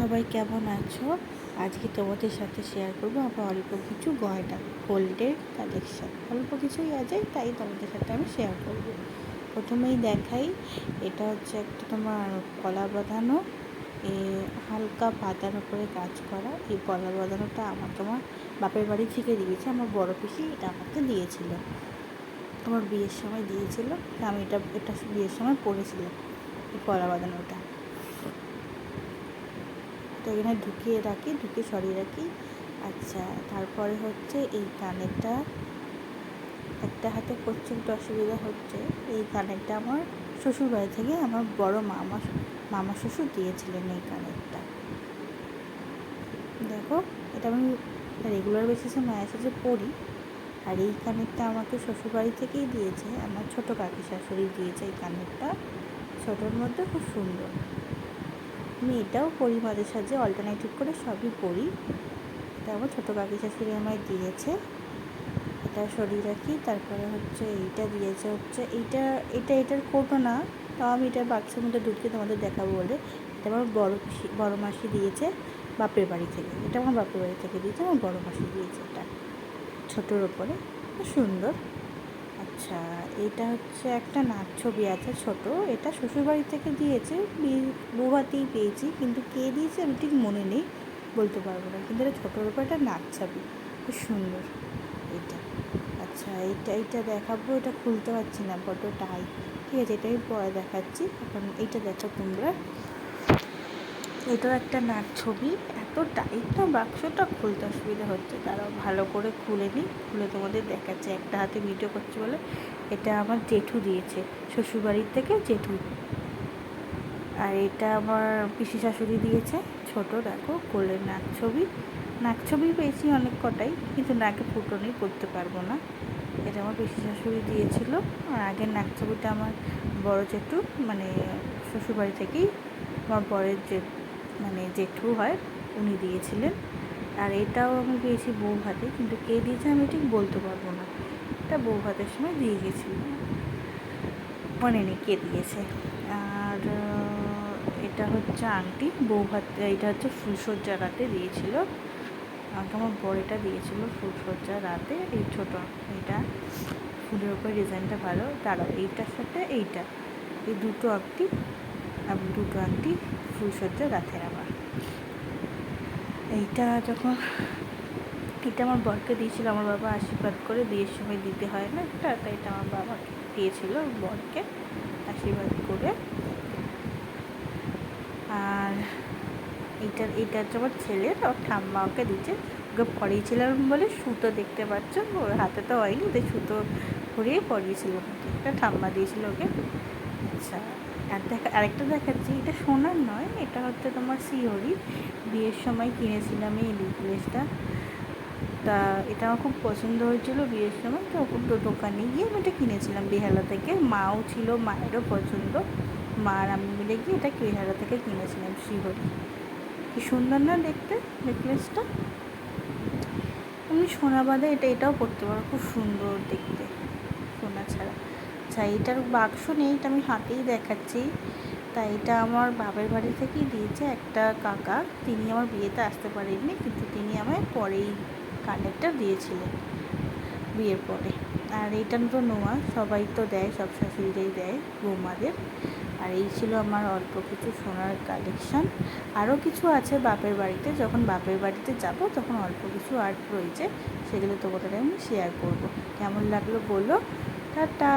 সবাই কেমন আছো? আজকে তোমাদের সাথে শেয়ার করব আমার অল্প কিছু গয়না গোল্ডের কালেকশান অল্প কিছুই আছে, তাই তোমাদের সাথে আমি শেয়ার করব। প্রথমেই দেখাই, এটা হচ্ছে একটা তোমার কলা বাঁধানো। এ, হালকা পাতার উপরে কাজ করা। এই কলা বাঁধানোটা আমার তোমার বাপের বাড়ি থেকে দিয়েছে, আমার বড় পিসি এটা আমাকে দিয়েছিল। আমার বিয়ের সময় দিয়েছিল আমি এটা এটা বিয়ের সময় পড়েছিলাম এই কলা বাঁধানোটা। এখানে ঢুকিয়ে রাখি, ঢুকিয়ে সরিয়ে রাখি। আচ্ছা তারপরে হচ্ছে এই কানেরটা। একটা হাতে একটু অসুবিধা হচ্ছে। এই কানেরটা আমার শ্বশুরবাড়ি থেকে আমার বড় মামা মামা শ্বশুর দিয়েছিলেন এই কানেরটা। দেখো, এটা আমি রেগুলার বেসিসে মায়ের সাথে পড়ি। আর এই কানেরটা আমাকে শ্বশুরবাড়ি থেকেই দিয়েছে। আমার ছোটো কাকি শাশুড়ি দিয়েছে এই কানেরটা। ছোটোর মধ্যে খুব সুন্দর। আমি এটাও পড়ি মাঝে সাঝে অল্টারনেটিভ করে সবই এটা আমার ছোটো কাকি শাশুড়ি আমায় দিয়েছে। এটা সরিয়ে রাখি, তারপরে হচ্ছে এইটা দিয়েছে হচ্ছে এইটা, এটা এটার কোটো না, তাও আমি এটা বাক্সের মধ্যে ঢুকিয়ে তোমাদের দেখাবো বলে। এটা আমার বড় বড়ো মাসি দিয়েছে বাপের বাড়ি থেকে। এটা আমার বাপের বাড়ি থেকে দিয়েছে, আমার বড় মাসি দিয়েছে এটা। ছোটোর ওপরে সুন্দর। আচ্ছা এটা হচ্ছে একটা নাচ ছবি আছে ছোট। এটা শ্বশুরবাড়ি থেকে দিয়েছে। বৌভাতেই পেয়েছি। কিন্তু কে দিয়েছে আমি ঠিক মনে নেই, বলতে পারব না। কিন্তু এটা ছোটোর উপর একটা নাচ ছবি। খুব সুন্দর এটা। আচ্ছা এইটা এইটা দেখাবো। এটা খুলতে পারছি না, বড্ড টাই। ঠিক আছে, এটাই পরে দেখাচ্ছি। এখন এইটা দেখো তোমরা। এটাও একটা নাচ ছবি। এত টাইট না বাক্সটা খুলতে অসুবিধা হচ্ছে। তারাও ভালো করে খুলে নিই খুলে তোমাদের দেখাচ্ছে। একটা হাতে ভিডিও করছে বলে এটা আমার জেঠু দিয়েছে, শ্বশুরবাড়ির থেকে জেঠু। আর এটা আমার পিসি শাশুড়ি দিয়েছে, ছোট, দেখো, কোলের নাক ছবি। নাক ছবি পেয়েছি অনেক কটাই, কিন্তু নাকে ফুটনি, করতে পারব না। এটা আমার পিসি শাশুড়ি দিয়েছিল। আর আগের নাক ছবিটা আমার বড় জেঠু মানে শ্বশুরবাড়ি থেকেই আমার বরের যে মানে জেঠু হয়, উনি দিয়েছিলেন। আর এটাও আমি পেয়েছি বউ ভাতে কিন্তু কে দিয়েছে আমি ঠিক বলতে পারব না। এটা বউ ভাতের সময় দিয়ে গেছিল। মনে নেই কে দিয়েছে। আর এটা হচ্ছে আংটি। বউ ভাত এটা হচ্ছে ফুলসজ্জা রাতে দিয়েছিল। আমাকে আমার বড়িটা দিয়েছিল ফুলসজ্জা রাতে। এই ছোটো এটা, ফুলের উপরে ডিজাইনটা ভালো। দাঁড়াও, এইটার সাথে এইটা। এই দুটো আংটি। দুটো আংটি ফুলসজ্জা রাতে আমার এইটা যখন এটা আমার বরকে দিয়েছিল, আমার বাবা আশীর্বাদ করে বিয়ের সময় দিতে হয় না একটা তাই এটা আমার বাবা দিয়েছিল বরকে আশীর্বাদ করে। আর এইটার এইটা হচ্ছে আমার ছেলের, ওর ঠাম্মা ওকে দিচ্ছে ওকে পরিয়েছিলাম বলে সুতো দেখতে পাচ্ছ, ওর হাতে তো হয়নি, ওদের সুতো পরিয়ে পরিয়েছিলাম। ওকে একটা ঠাম্মা দিয়েছিল ওকে। আচ্ছা। আর দেখা, আরেকটা দেখাচ্ছি, এটা সোনার নয়, এটা হচ্ছে তোমার সিওরি বিয়ের সময় কিনেছিলাম এই নেকলেসটা তা এটা আমার খুব পছন্দ হয়েছিল বিয়ের সময়, তো দোকানে গিয়ে আমি এটা কিনেছিলাম বেহালা থেকে। মাও ছিল, মায়েরও পছন্দ। মা আর আমি মিলে গিয়ে এটা বেহালা থেকে কিনেছিলাম শিহরি কি সুন্দর না দেখতে নেকলেসটা এমনি সোনা বাঁধে, এটা, এটাও পরতে পারো, খুব সুন্দর দেখতে। আচ্ছা এটার বাক্স নেই, এটা আমি হাতেই দেখাচ্ছি। তাই এটা আমার বাবার বাড়ি থেকেই দিয়েছে একটা কাকা। তিনি আমার বিয়েতে আসতে পারেননি, কিন্তু তিনি আমায় পরেই কানেরটা দিয়েছিলেন বিয়ের পরে। আর এইটা তো নোয়া, সবাই তো দেয়, সব শাশুড়িরাই দেয়, বৌমাদের। আর এই ছিল আমার অল্প কিছু সোনার কালেকশান আরও কিছু আছে বাপের বাড়িতে, যখন বাপের বাড়িতে যাব, তখন অল্প কিছু আর্ট রয়েছে, সেগুলো তোমাদের আমি শেয়ার করব। কেমন লাগল বলো? টাটা